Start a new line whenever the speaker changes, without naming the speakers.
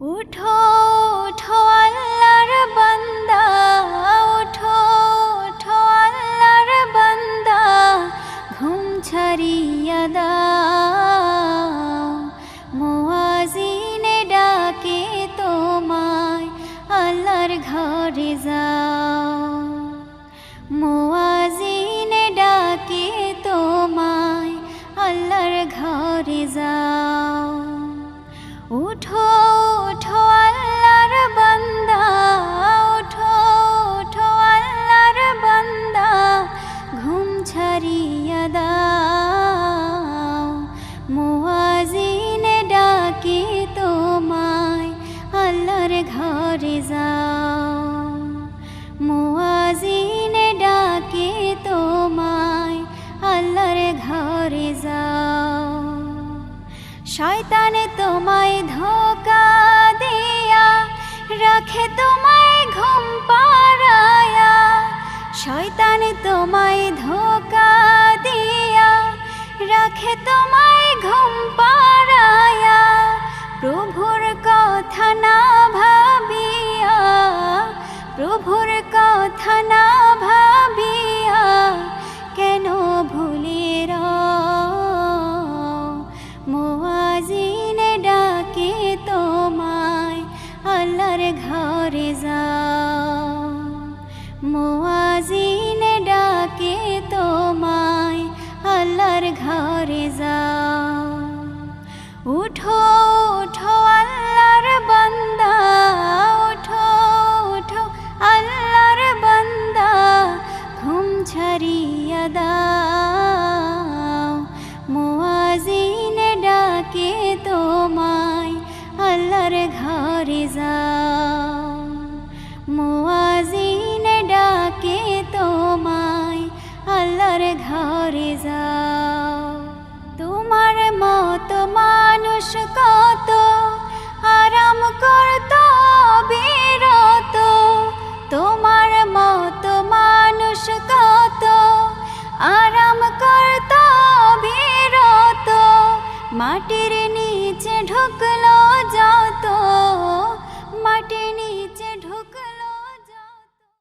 উঠো উঠো আল্লাহর বান্দা, উঠো উঠো আল্লাহর বান্দা, ঘুম ছাড়িয়া দাও। মুয়াজিনে ডাকে তোমায়, আল্লাহর ঘরে যাও। মুয়াজিনে ডাকে তোমায়, আল্লাহর ঘরে যাও। উঠো দাও মুয়াজিনে ডাকে তোমায়, আল্লাহর ঘরে যাও। মুয়াজিনে ডাকে তোমায়, আল্লাহর ঘরে যাও। শয়তানে তোমায় ধোকা দিয়া রাখে তোমায় কথা না ভাবিয়া কেন ভুলের? মোয়াজিনে ডাকে তোমায় আল্লাহর ঘরে যাও। মোয়াজিনে যাও ডাকে তোমায় ঘরে তোমার মতো মানুষ কত, আরাম তোমার মতো মানুষ কত, আরাম মাটির